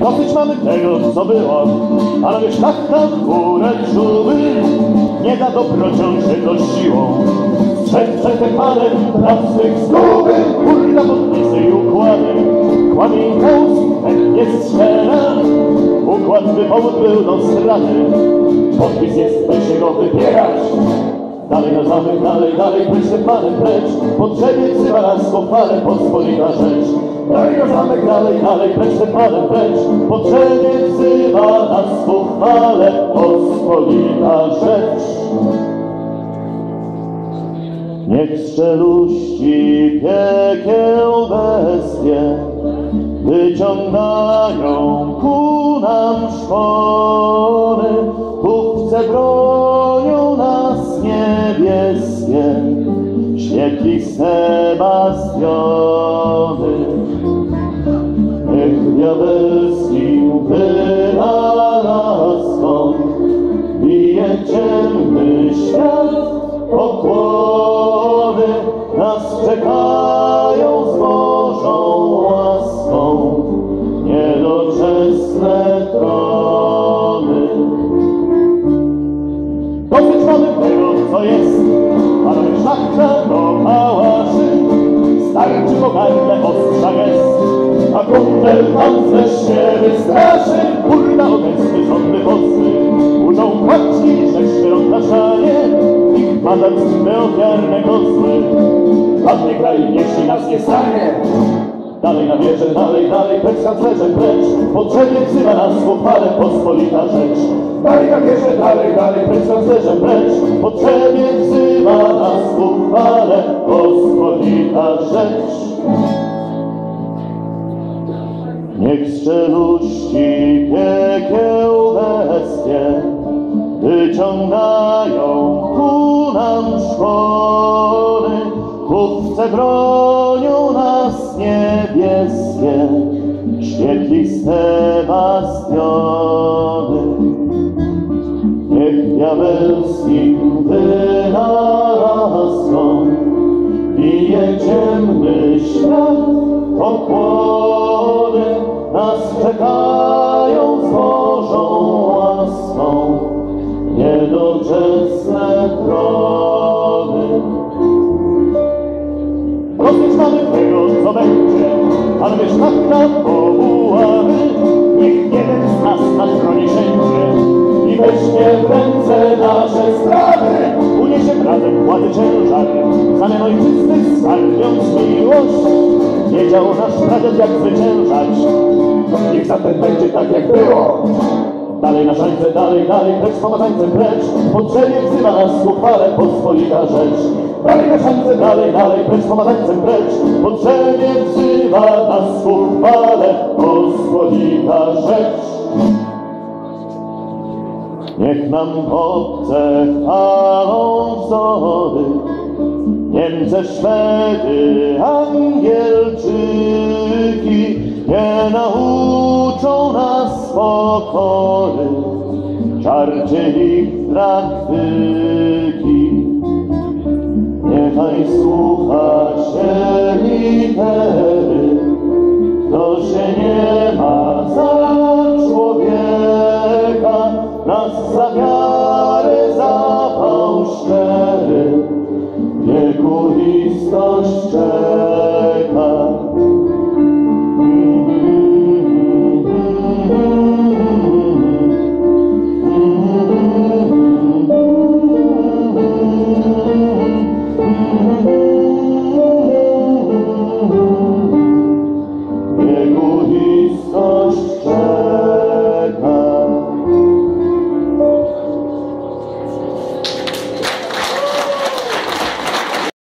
Dosyć mamy tego, co było, a na tak na górę czuły, nie da dobrocią się to siłą. Przed przetepanem praw swych zguby, kurna podpisy i układy, kłamie i chętnie strzela, układ by powód był do zdrady, podpis jest, by się go wypierać. Dalej na zamek, dalej, dalej, precz panem, precz, pod drzewie wzywa nas pochwale, pospolita rzecz. Zamek, dalej, dalej, precz przed panem, precz, pod drzewie wzywa nas pochwale, pospolita rzecz. Niech strzeluści piekieł bestie wyciągają ku nam szpony, kupce bronią nas niebieskie, świetliste bastiony. Pancerz się wystraszy, kurna obecny rządy mocny, uczą płaczki, że szerok na szanie, ich mandat swe ofiarne kozły. Ładnie kraj, się nas nie stanie, Dalej na wieżę, dalej, dalej, precz kanclerzem, precz, po drzewie wzywa nas pochwale pospolita rzecz. Dalej na wieżę, dalej, dalej, precz kanclerzem, precz, po drzewie wzywa nas pochwale pospolita rzecz. Niech strzeluści piekieł bestie wyciągają ku nam szpony, chówce bronią nas niebieskie, świetliste bastiony. Niech diabelskim wynalazkom bije ciemny świat pokłony, nasze sprawy. Uniesie razem władzy ciężar, zamian ojczysty skarbiąc miłość, wiedział nasz pradziad jak zwyciężać. Niech zatem będzie tak jak było. Dalej na szańce, dalej, dalej, precz z pomagańcem, precz, po drzewie wzywa nas ku pospolita rzecz. Dalej na szańce, dalej, dalej, precz z pomagańcem, precz, po drzewie wzywa nas ku pospolita rzecz. Niech nam obce chwalą wzory, Niemcy, Szwedy, Angielczyki nie nauczą nas pokory, czarcie ich praktyki. Niechaj słucha się litery, Senhor.